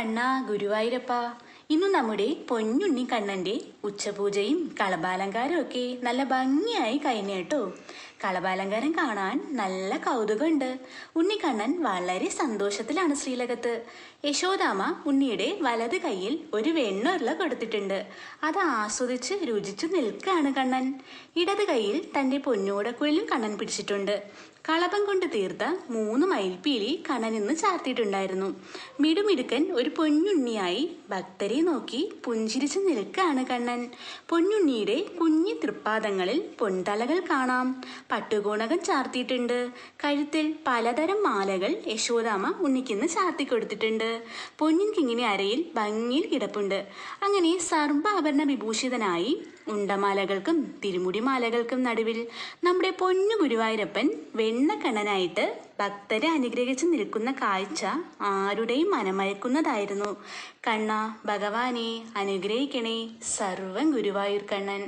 കണ്ണാ ഗുരുവായൂരപ്പ. ഇന്നു നമ്മുടെ പൊന്നുണ്ണി കണ്ണന്റെ ഉച്ചപൂജയും കളഭാലങ്കാരവും ഒക്കെ നല്ല ഭംഗിയായി കഴിഞ്ഞു കേട്ടോ. കളഭാലങ്കാരം കാണാൻ നല്ല കൗതുകമുണ്ട്. ഉണ്ണിക്കണ്ണൻ വളരെ സന്തോഷത്തിലാണ് ശ്രീലകത്ത്. യശോദാമ ഉണ്ണിയുടെ വലത് കൈയിൽ ഒരു വെണ്ണുരുള കൊടുത്തിട്ടുണ്ട്. അത് ആസ്വദിച്ച് രുചിച്ചു നിൽക്കുകയാണ് കണ്ണൻ. ഇടത് കൈയിൽ തന്റെ പൊന്നൂടക്കുഴലും കണ്ണൻ പിടിച്ചിട്ടുണ്ട്. കളപം കൊണ്ട് തീർത്ത മൂന്ന് മയിൽപ്പീലി കണ്ണൻ ഇന്ന് ചാർത്തിയിട്ടുണ്ടായിരുന്നു. മിടുമിടുക്കൻ ഒരു പൊന്നുണ്ണിയായി ഭക്തരെ നോക്കി പുഞ്ചിരിച്ചു നിൽക്കാണ് കണ്ണൻ. പൊന്നുണ്ണിയുടെ കുഞ്ഞു തൃപ്പാദങ്ങളിൽ പൊൻതലകൾ കാണാം. പട്ടുകോണകം ചാർത്തിയിട്ടുണ്ട്. കഴുത്തിൽ പലതരം മാലകൾ യശോദാമ ഉണ്ണിക്കിന്ന് ചാർത്തി കൊടുത്തിട്ടുണ്ട് പൊന്നിൻ അരയിൽ ഭംഗിയിൽ കിടപ്പുണ്ട്. അങ്ങനെ സർവാഭരണ വിഭൂഷിതനായി ഉണ്ടമാലകൾക്കും തിരുമുടിമാലകൾക്കും നടുവിൽ നമ്മുടെ പൊന്നു ഗുരുവായൂരപ്പൻ വെണ്ണക്കണ്ണനായിട്ട് ഭക്തരെ അനുഗ്രഹിച്ച് നിൽക്കുന്ന കാഴ്ച ആരുടെയും മനമയക്കുന്നതായിരുന്നു. കണ്ണ ഭഗവാനെ അനുഗ്രഹിക്കണേ സർവം ഗുരുവായൂർ കണ്ണൻ